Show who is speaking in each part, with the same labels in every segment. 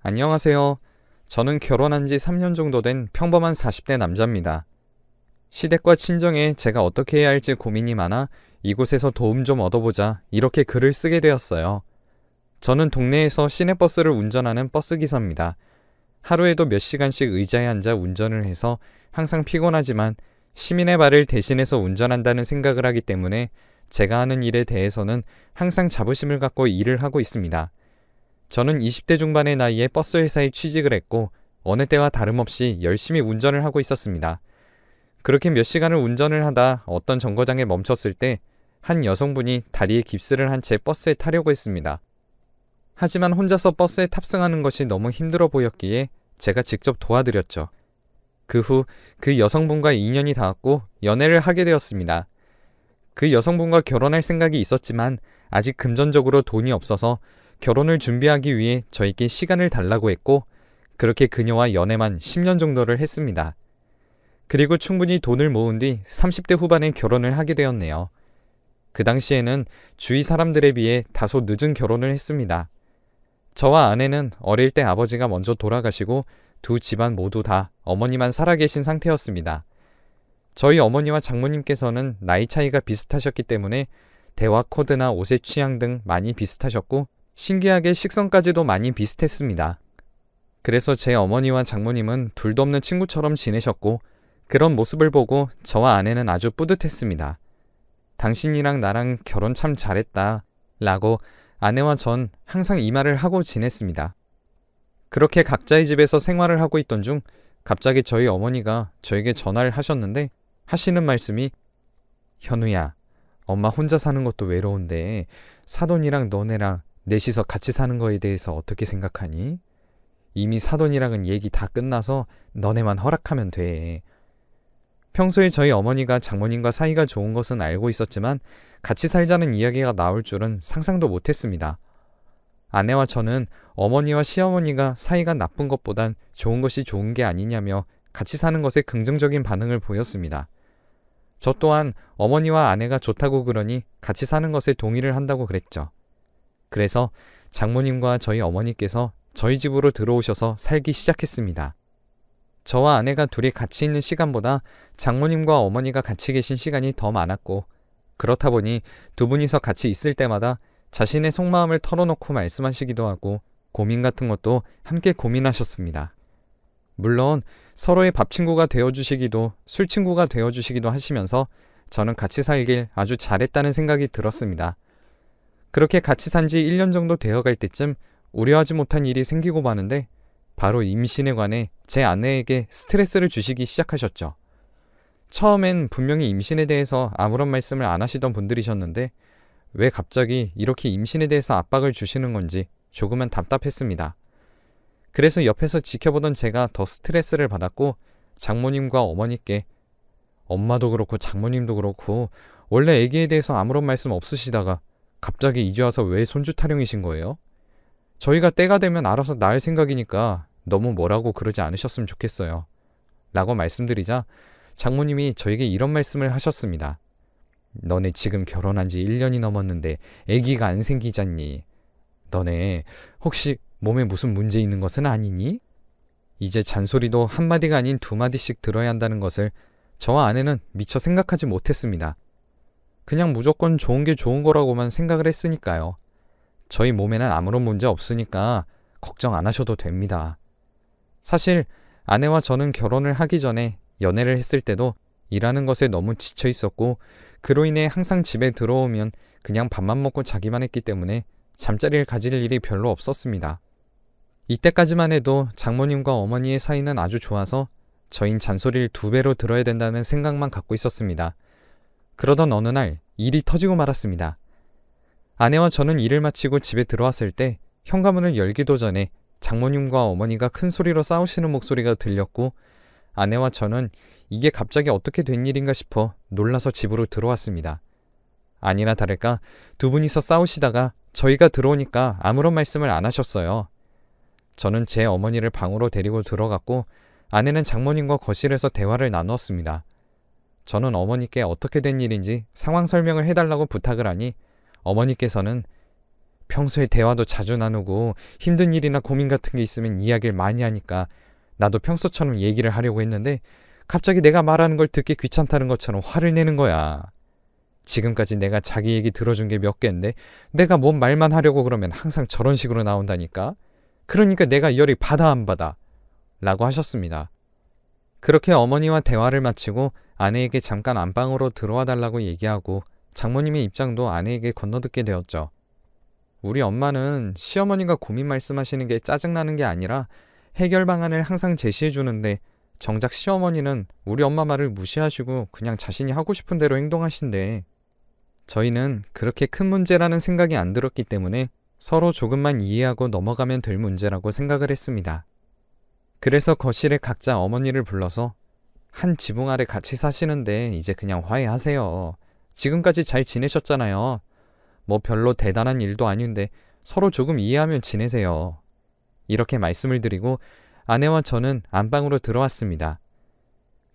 Speaker 1: 안녕하세요. 저는 결혼한 지 3년 정도 된 평범한 40대 남자입니다. 시댁과 친정에 제가 어떻게 해야 할지 고민이 많아 이곳에서 도움 좀 얻어보자 이렇게 글을 쓰게 되었어요. 저는 동네에서 시내버스를 운전하는 버스기사입니다. 하루에도 몇 시간씩 의자에 앉아 운전을 해서 항상 피곤하지만 시민의 발을 대신해서 운전한다는 생각을 하기 때문에 제가 하는 일에 대해서는 항상 자부심을 갖고 일을 하고 있습니다. 저는 20대 중반의 나이에 버스 회사에 취직을 했고 어느 때와 다름없이 열심히 운전을 하고 있었습니다. 그렇게 몇 시간을 운전을 하다 어떤 정거장에 멈췄을 때 한 여성분이 다리에 깁스를 한 채 버스에 타려고 했습니다. 하지만 혼자서 버스에 탑승하는 것이 너무 힘들어 보였기에 제가 직접 도와드렸죠. 그 후그 여성분과 인연이 닿았고 연애를 하게 되었습니다. 그 여성분과 결혼할 생각이 있었지만 아직 금전적으로 돈이 없어서 결혼을 준비하기 위해 저에게 시간을 달라고 했고 그렇게 그녀와 연애만 10년 정도를 했습니다. 그리고 충분히 돈을 모은 뒤 30대 후반에 결혼을 하게 되었네요. 그 당시에는 주위 사람들에 비해 다소 늦은 결혼을 했습니다. 저와 아내는 어릴 때 아버지가 먼저 돌아가시고 두 집안 모두 다 어머니만 살아계신 상태였습니다. 저희 어머니와 장모님께서는 나이 차이가 비슷하셨기 때문에 대화 코드나 옷의 취향 등 많이 비슷하셨고 신기하게 식성까지도 많이 비슷했습니다. 그래서 제 어머니와 장모님은 둘도 없는 친구처럼 지내셨고 그런 모습을 보고 저와 아내는 아주 뿌듯했습니다. 당신이랑 나랑 결혼 참 잘했다. 라고 아내와 전 항상 이 말을 하고 지냈습니다. 그렇게 각자의 집에서 생활을 하고 있던 중 갑자기 저희 어머니가 저에게 전화를 하셨는데 하시는 말씀이 현우야, 엄마 혼자 사는 것도 외로운데 사돈이랑 너네랑 넷이서 같이 사는 거에 대해서 어떻게 생각하니? 이미 사돈이랑은 얘기 다 끝나서 너네만 허락하면 돼. 평소에 저희 어머니가 장모님과 사이가 좋은 것은 알고 있었지만 같이 살자는 이야기가 나올 줄은 상상도 못했습니다. 아내와 저는 어머니와 시어머니가 사이가 나쁜 것보단 좋은 것이 좋은 게 아니냐며 같이 사는 것에 긍정적인 반응을 보였습니다. 저 또한 어머니와 아내가 좋다고 그러니 같이 사는 것에 동의를 한다고 그랬죠. 그래서 장모님과 저희 어머니께서 저희 집으로 들어오셔서 살기 시작했습니다. 저와 아내가 둘이 같이 있는 시간보다 장모님과 어머니가 같이 계신 시간이 더 많았고, 그렇다 보니 두 분이서 같이 있을 때마다 자신의 속마음을 털어놓고 말씀하시기도 하고, 고민 같은 것도 함께 고민하셨습니다. 물론 서로의 밥 친구가 되어주시기도 술 친구가 되어주시기도 하시면서 저는 같이 살길 아주 잘했다는 생각이 들었습니다. 그렇게 같이 산 지 1년 정도 되어 갈 때쯤 우려하지 못한 일이 생기고 마는데 바로 임신에 관해 제 아내에게 스트레스를 주시기 시작하셨죠. 처음엔 분명히 임신에 대해서 아무런 말씀을 안 하시던 분들이셨는데 왜 갑자기 이렇게 임신에 대해서 압박을 주시는 건지 조금은 답답했습니다. 그래서 옆에서 지켜보던 제가 더 스트레스를 받았고 장모님과 어머니께 엄마도 그렇고 장모님도 그렇고 원래 아기에 대해서 아무런 말씀 없으시다가 갑자기 이제 와서 왜 손주 타령이신 거예요? 저희가 때가 되면 알아서 낳을 생각이니까 너무 뭐라고 그러지 않으셨으면 좋겠어요. 라고 말씀드리자 장모님이 저에게 이런 말씀을 하셨습니다. 너네 지금 결혼한 지 1년이 넘었는데 아기가 안 생기잖니. 너네 혹시 몸에 무슨 문제 있는 것은 아니니? 이제 잔소리도 한마디가 아닌 두 마디씩 들어야 한다는 것을 저와 아내는 미처 생각하지 못했습니다. 그냥 무조건 좋은 게 좋은 거라고만 생각을 했으니까요. 저희 몸에는 아무런 문제 없으니까 걱정 안 하셔도 됩니다. 사실 아내와 저는 결혼을 하기 전에 연애를 했을 때도 일하는 것에 너무 지쳐 있었고 그로 인해 항상 집에 들어오면 그냥 밥만 먹고 자기만 했기 때문에 잠자리를 가질 일이 별로 없었습니다. 이때까지만 해도 장모님과 어머니의 사이는 아주 좋아서 저인 잔소리를 두 배로 들어야 된다는 생각만 갖고 있었습니다. 그러던 어느 날 일이 터지고 말았습니다. 아내와 저는 일을 마치고 집에 들어왔을 때 현관문을 열기도 전에 장모님과 어머니가 큰 소리로 싸우시는 목소리가 들렸고 아내와 저는 이게 갑자기 어떻게 된 일인가 싶어 놀라서 집으로 들어왔습니다. 아니나 다를까 두 분이서 싸우시다가 저희가 들어오니까 아무런 말씀을 안 하셨어요. 저는 제 어머니를 방으로 데리고 들어갔고 아내는 장모님과 거실에서 대화를 나누었습니다. 저는 어머니께 어떻게 된 일인지 상황 설명을 해달라고 부탁을 하니 어머니께서는 평소에 대화도 자주 나누고 힘든 일이나 고민 같은 게 있으면 이야기를 많이 하니까 나도 평소처럼 얘기를 하려고 했는데 갑자기 내가 말하는 걸 듣기 귀찮다는 것처럼 화를 내는 거야. 지금까지 내가 자기 얘기 들어준 게 몇 개인데 내가 뭔 말만 하려고 그러면 항상 저런 식으로 나온다니까. 그러니까 내가 열이 받아 안 받아. 라고 하셨습니다. 그렇게 어머니와 대화를 마치고 아내에게 잠깐 안방으로 들어와 달라고 얘기하고 장모님의 입장도 아내에게 건너듣게 되었죠. 우리 엄마는 시어머니가 고민 말씀하시는 게 짜증나는 게 아니라 해결 방안을 항상 제시해 주는데 정작 시어머니는 우리 엄마 말을 무시하시고 그냥 자신이 하고 싶은 대로 행동하신대. 저희는 그렇게 큰 문제라는 생각이 안 들었기 때문에 서로 조금만 이해하고 넘어가면 될 문제라고 생각을 했습니다. 그래서 거실에 각자 어머니를 불러서 한 지붕 아래 같이 사시는데 이제 그냥 화해하세요. 지금까지 잘 지내셨잖아요. 뭐 별로 대단한 일도 아닌데 서로 조금 이해하면 지내세요. 이렇게 말씀을 드리고 아내와 저는 안방으로 들어왔습니다.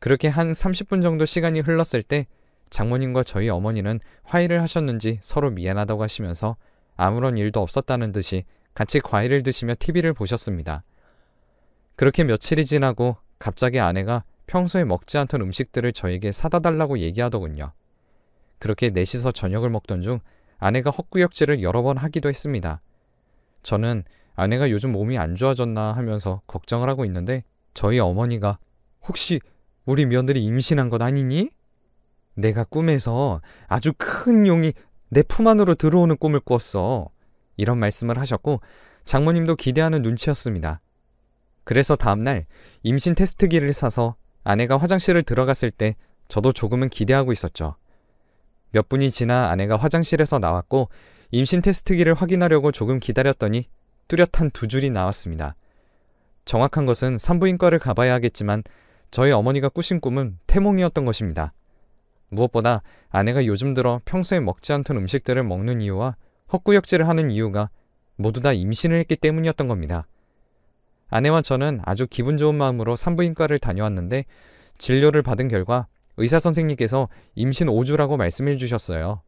Speaker 1: 그렇게 한 30분 정도 시간이 흘렀을 때 장모님과 저희 어머니는 화해를 하셨는지 서로 미안하다고 하시면서 아무런 일도 없었다는 듯이 같이 과일을 드시며 TV를 보셨습니다. 그렇게 며칠이 지나고 갑자기 아내가 평소에 먹지 않던 음식들을 저에게 사다 달라고 얘기하더군요. 그렇게 넷이서 저녁을 먹던 중 아내가 헛구역질을 여러 번 하기도 했습니다. 저는 아내가 요즘 몸이 안 좋아졌나 하면서 걱정을 하고 있는데 저희 어머니가 혹시 우리 며느리 임신한 것 아니니? 내가 꿈에서 아주 큰 용이 내 품 안으로 들어오는 꿈을 꿨어. 이런 말씀을 하셨고 장모님도 기대하는 눈치였습니다. 그래서 다음날 임신 테스트기를 사서 아내가 화장실을 들어갔을 때 저도 조금은 기대하고 있었죠. 몇 분이 지나 아내가 화장실에서 나왔고 임신 테스트기를 확인하려고 조금 기다렸더니 뚜렷한 두 줄이 나왔습니다. 정확한 것은 산부인과를 가봐야 하겠지만 저희 어머니가 꾸신 꿈은 태몽이었던 것입니다. 무엇보다 아내가 요즘 들어 평소에 먹지 않던 음식들을 먹는 이유와 헛구역질을 하는 이유가 모두 다 임신을 했기 때문이었던 겁니다. 아내와 저는 아주 기분 좋은 마음으로 산부인과를 다녀왔는데 진료를 받은 결과 의사 선생님께서 임신 5주라고 말씀해 주셨어요.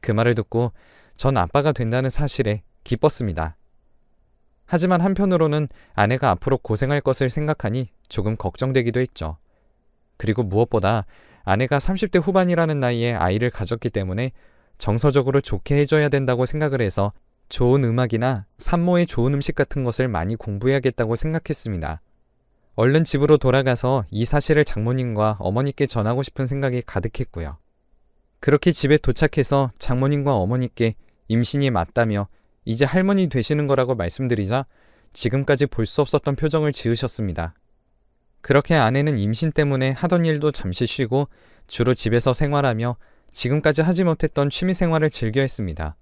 Speaker 1: 그 말을 듣고 전 아빠가 된다는 사실에 기뻤습니다. 하지만 한편으로는 아내가 앞으로 고생할 것을 생각하니 조금 걱정되기도 했죠. 그리고 무엇보다 아내가 30대 후반이라는 나이에 아이를 가졌기 때문에 정서적으로 좋게 해줘야 된다고 생각을 해서 좋은 음악이나 산모의 좋은 음식 같은 것을 많이 공부해야겠다고 생각했습니다. 얼른 집으로 돌아가서 이 사실을 장모님과 어머니께 전하고 싶은 생각이 가득했고요. 그렇게 집에 도착해서 장모님과 어머니께 임신이 맞다며 이제 할머니 되시는 거라고 말씀드리자 지금까지 볼 수 없었던 표정을 지으셨습니다. 그렇게 아내는 임신 때문에 하던 일도 잠시 쉬고 주로 집에서 생활하며 지금까지 하지 못했던 취미 생활을 즐겨 했습니다.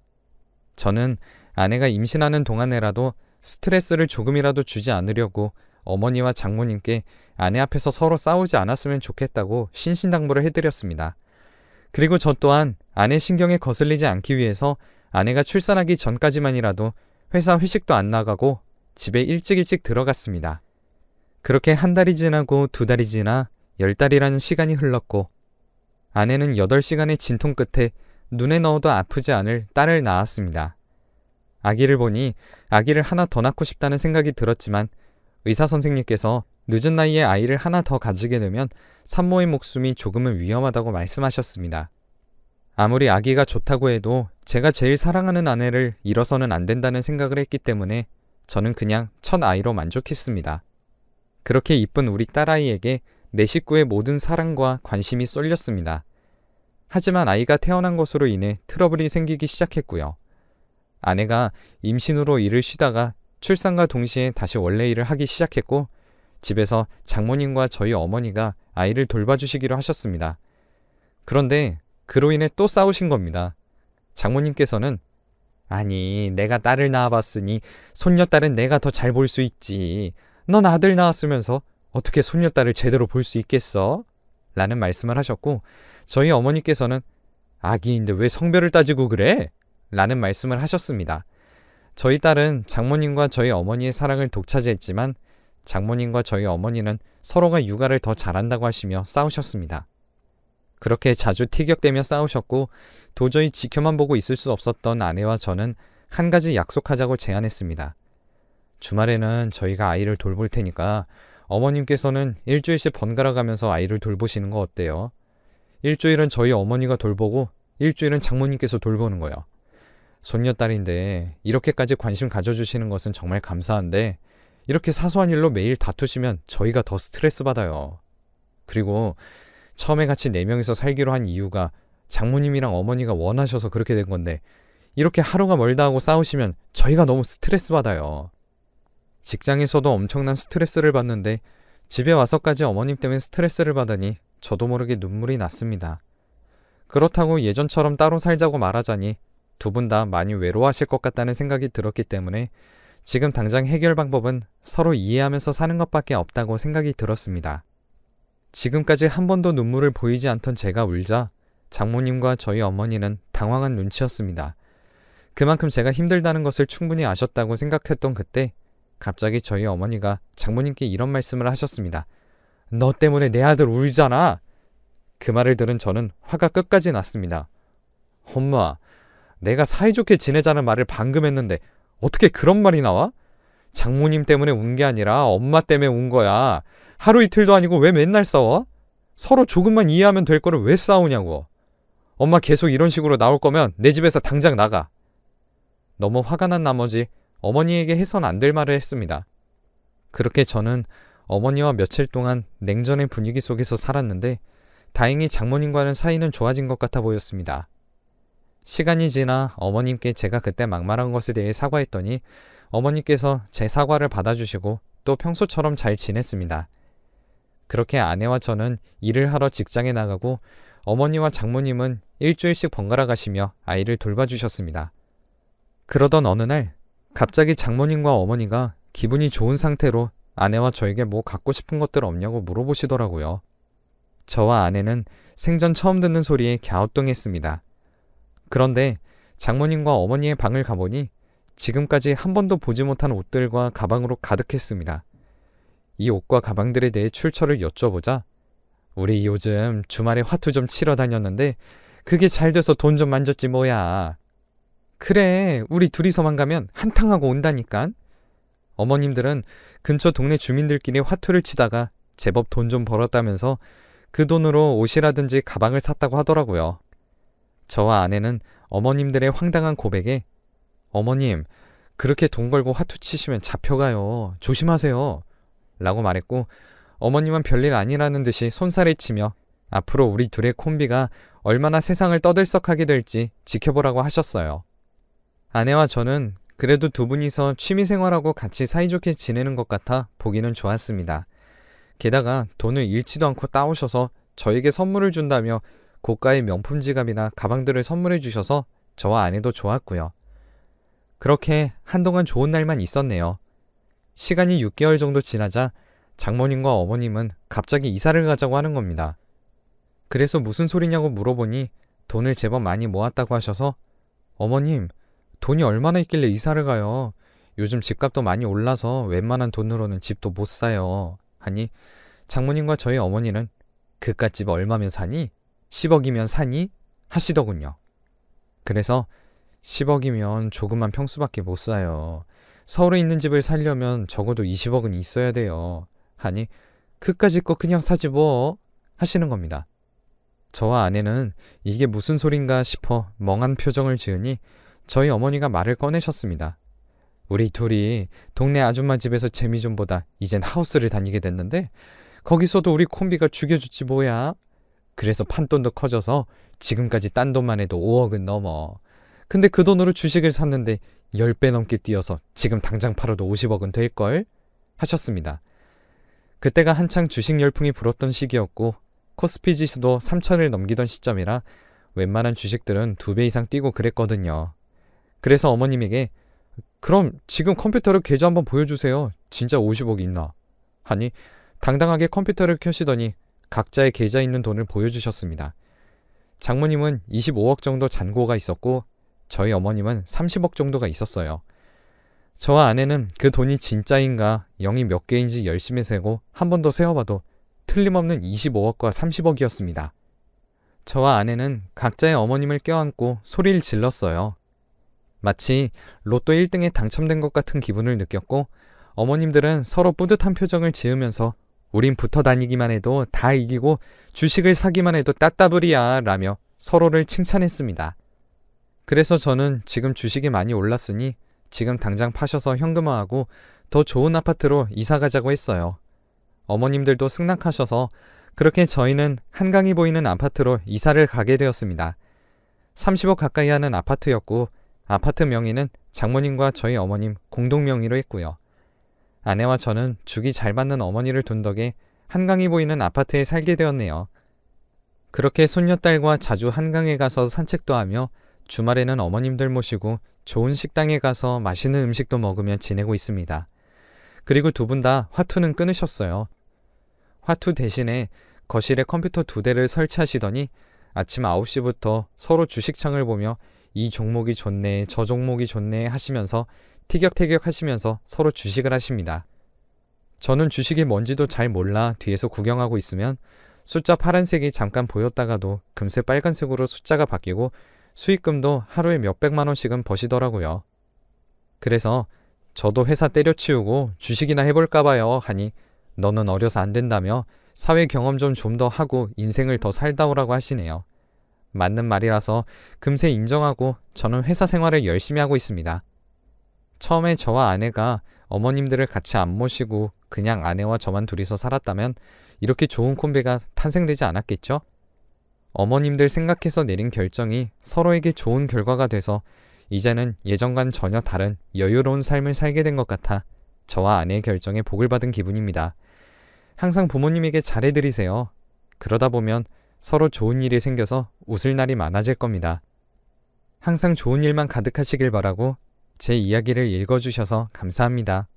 Speaker 1: 저는 아내가 임신하는 동안에라도 스트레스를 조금이라도 주지 않으려고 어머니와 장모님께 아내 앞에서 서로 싸우지 않았으면 좋겠다고 신신당부를 해드렸습니다. 그리고 저 또한 아내 신경에 거슬리지 않기 위해서 아내가 출산하기 전까지만이라도 회사 회식도 안 나가고 집에 일찍 일찍 들어갔습니다. 그렇게 한 달이 지나고 두 달이 지나 열 달이라는 시간이 흘렀고 아내는 여덟 시간의 진통 끝에 눈에 넣어도 아프지 않을 딸을 낳았습니다. 아기를 보니 아기를 하나 더 낳고 싶다는 생각이 들었지만 의사 선생님께서 늦은 나이에 아이를 하나 더 가지게 되면 산모의 목숨이 조금은 위험하다고 말씀하셨습니다. 아무리 아기가 좋다고 해도 제가 제일 사랑하는 아내를 잃어서는 안 된다는 생각을 했기 때문에 저는 그냥 첫 아이로 만족했습니다. 그렇게 이쁜 우리 딸아이에게 내 식구의 모든 사랑과 관심이 쏠렸습니다. 하지만 아이가 태어난 것으로 인해 트러블이 생기기 시작했고요. 아내가 임신으로 일을 쉬다가 출산과 동시에 다시 원래 일을 하기 시작했고 집에서 장모님과 저희 어머니가 아이를 돌봐주시기로 하셨습니다. 그런데 그로 인해 또 싸우신 겁니다. 장모님께서는 아니, 내가 딸을 낳아봤으니 손녀딸은 내가 더 잘 볼 수 있지. 넌 아들 낳았으면서 어떻게 손녀딸을 제대로 볼 수 있겠어? 라는 말씀을 하셨고, 저희 어머니께서는 아기인데 왜 성별을 따지고 그래? 라는 말씀을 하셨습니다. 저희 딸은 장모님과 저희 어머니의 사랑을 독차지했지만 장모님과 저희 어머니는 서로가 육아를 더 잘한다고 하시며 싸우셨습니다. 그렇게 자주 티격대며 싸우셨고 도저히 지켜만 보고 있을 수 없었던 아내와 저는 한 가지 약속하자고 제안했습니다. 주말에는 저희가 아이를 돌볼 테니까 어머님께서는 일주일씩 번갈아 가면서 아이를 돌보시는 거 어때요? 일주일은 저희 어머니가 돌보고 일주일은 장모님께서 돌보는 거예요. 손녀딸인데 이렇게까지 관심 가져주시는 것은 정말 감사한데 이렇게 사소한 일로 매일 다투시면 저희가 더 스트레스 받아요. 그리고 처음에 같이 네 명이서 살기로 한 이유가 장모님이랑 어머니가 원하셔서 그렇게 된 건데 이렇게 하루가 멀다 하고 싸우시면 저희가 너무 스트레스 받아요. 직장에서도 엄청난 스트레스를 받는데 집에 와서까지 어머님 때문에 스트레스를 받으니 저도 모르게 눈물이 났습니다. 그렇다고 예전처럼 따로 살자고 말하자니 두 분 다 많이 외로워하실 것 같다는 생각이 들었기 때문에 지금 당장 해결 방법은 서로 이해하면서 사는 것밖에 없다고 생각이 들었습니다. 지금까지 한 번도 눈물을 보이지 않던 제가 울자 장모님과 저희 어머니는 당황한 눈치였습니다. 그만큼 제가 힘들다는 것을 충분히 아셨다고 생각했던 그때 갑자기 저희 어머니가 장모님께 이런 말씀을 하셨습니다. 너 때문에 내 아들 울잖아. 그 말을 들은 저는 화가 끝까지 났습니다. 엄마, 내가 사이좋게 지내자는 말을 방금 했는데 어떻게 그런 말이 나와? 장모님 때문에 운 게 아니라 엄마 때문에 운 거야. 하루 이틀도 아니고 왜 맨날 싸워? 서로 조금만 이해하면 될 거를 왜 싸우냐고. 엄마 계속 이런 식으로 나올 거면 내 집에서 당장 나가. 너무 화가 난 나머지 어머니에게 해선 안 될 말을 했습니다. 그렇게 저는 어머니와 며칠 동안 냉전의 분위기 속에서 살았는데 다행히 장모님과는 사이는 좋아진 것 같아 보였습니다. 시간이 지나 어머님께 제가 그때 막말한 것에 대해 사과했더니 어머니께서 제 사과를 받아주시고 또 평소처럼 잘 지냈습니다. 그렇게 아내와 저는 일을 하러 직장에 나가고 어머니와 장모님은 일주일씩 번갈아 가시며 아이를 돌봐주셨습니다. 그러던 어느 날 갑자기 장모님과 어머니가 기분이 좋은 상태로 아내와 저에게 뭐 갖고 싶은 것들 없냐고 물어보시더라고요. 저와 아내는 생전 처음 듣는 소리에 갸우뚱했습니다. 그런데 장모님과 어머니의 방을 가보니 지금까지 한 번도 보지 못한 옷들과 가방으로 가득했습니다. 이 옷과 가방들에 대해 출처를 여쭤보자 우리 요즘 주말에 화투 좀 치러 다녔는데 그게 잘 돼서 돈 좀 만졌지 뭐야. 그래, 우리 둘이서만 가면 한탕하고 온다니까. 어머님들은 근처 동네 주민들끼리 화투를 치다가 제법 돈 좀 벌었다면서 그 돈으로 옷이라든지 가방을 샀다고 하더라고요. 저와 아내는 어머님들의 황당한 고백에 어머님, 그렇게 돈 걸고 화투 치시면 잡혀가요. 조심하세요. 라고 말했고 어머님은 별일 아니라는 듯이 손살을 치며 앞으로 우리 둘의 콤비가 얼마나 세상을 떠들썩하게 될지 지켜보라고 하셨어요. 아내와 저는 그래도 두 분이서 취미생활하고 같이 사이좋게 지내는 것 같아 보기는 좋았습니다. 게다가 돈을 잃지도 않고 따오셔서 저에게 선물을 준다며 고가의 명품 지갑이나 가방들을 선물해 주셔서 저와 아내도 좋았고요. 그렇게 한동안 좋은 날만 있었네요. 시간이 6개월 정도 지나자 장모님과 어머님은 갑자기 이사를 가자고 하는 겁니다. 그래서 무슨 소리냐고 물어보니 돈을 제법 많이 모았다고 하셔서 어머님, 돈이 얼마나 있길래 이사를 가요? 요즘 집값도 많이 올라서 웬만한 돈으로는 집도 못 사요. 하니 장모님과 저희 어머니는 그깟 집 얼마면 사니? 10억이면 사니? 하시더군요. 그래서 10억이면 조그만 평수밖에 못 사요. 서울에 있는 집을 살려면 적어도 20억은 있어야 돼요. 하니 그까짓 거 그냥 사지 뭐 하시는 겁니다. 저와 아내는 이게 무슨 소린가 싶어 멍한 표정을 지으니 저희 어머니가 말을 꺼내셨습니다. 우리 둘이 동네 아줌마 집에서 재미 좀 보다 이젠 하우스를 다니게 됐는데 거기서도 우리 콤비가 죽여줬지 뭐야. 그래서 판돈도 커져서 지금까지 딴 돈만 해도 5억은 넘어. 근데 그 돈으로 주식을 샀는데 10배 넘게 뛰어서 지금 당장 팔아도 50억은 될걸? 하셨습니다. 그때가 한창 주식 열풍이 불었던 시기였고 코스피 지수도 3천을 넘기던 시점이라 웬만한 주식들은 두배 이상 뛰고 그랬거든요. 그래서 어머님에게 그럼 지금 컴퓨터를 계좌 한번 보여주세요. 진짜 50억 있나? 하니 당당하게 컴퓨터를 켜시더니 각자의 계좌 있는 돈을 보여주셨습니다. 장모님은 25억 정도 잔고가 있었고 저희 어머님은 30억 정도가 있었어요. 저와 아내는 그 돈이 진짜인가 0이 몇 개인지 열심히 세고 한 번 더 세어봐도 틀림없는 25억과 30억이었습니다. 저와 아내는 각자의 어머님을 껴안고 소리를 질렀어요. 마치 로또 1등에 당첨된 것 같은 기분을 느꼈고 어머님들은 서로 뿌듯한 표정을 지으면서 우린 붙어 다니기만 해도 다 이기고 주식을 사기만 해도 따따블이야 라며 서로를 칭찬했습니다. 그래서 저는 지금 주식이 많이 올랐으니 지금 당장 파셔서 현금화하고 더 좋은 아파트로 이사 가자고 했어요. 어머님들도 승낙하셔서 그렇게 저희는 한강이 보이는 아파트로 이사를 가게 되었습니다. 30억 가까이 하는 아파트였고 아파트 명의는 장모님과 저희 어머님 공동 명의로 했고요. 아내와 저는 죽이 잘 맞는 어머니를 둔 덕에 한강이 보이는 아파트에 살게 되었네요. 그렇게 손녀딸과 자주 한강에 가서 산책도 하며 주말에는 어머님들 모시고 좋은 식당에 가서 맛있는 음식도 먹으며 지내고 있습니다. 그리고 두 분 다 화투는 끊으셨어요. 화투 대신에 거실에 컴퓨터 두 대를 설치하시더니 아침 9시부터 서로 주식창을 보며 이 종목이 좋네, 저 종목이 좋네 하시면서 티격태격 하시면서 서로 주식을 하십니다. 저는 주식이 뭔지도 잘 몰라 뒤에서 구경하고 있으면 숫자 파란색이 잠깐 보였다가도 금세 빨간색으로 숫자가 바뀌고 수익금도 하루에 몇백만 원씩은 버시더라고요. 그래서 저도 회사 때려치우고 주식이나 해볼까봐요 하니 너는 어려서 안 된다며 사회 경험 좀 좀 더 하고 인생을 더 살다 오라고 하시네요. 맞는 말이라서 금세 인정하고 저는 회사 생활을 열심히 하고 있습니다. 처음에 저와 아내가 어머님들을 같이 안 모시고 그냥 아내와 저만 둘이서 살았다면 이렇게 좋은 콤비가 탄생되지 않았겠죠? 어머님들 생각해서 내린 결정이 서로에게 좋은 결과가 돼서 이제는 예전과는 전혀 다른 여유로운 삶을 살게 된 것 같아 저와 아내의 결정에 복을 받은 기분입니다. 항상 부모님에게 잘해드리세요. 그러다 보면 서로 좋은 일이 생겨서 웃을 날이 많아질 겁니다. 항상 좋은 일만 가득하시길 바라고 제 이야기를 읽어주셔서 감사합니다.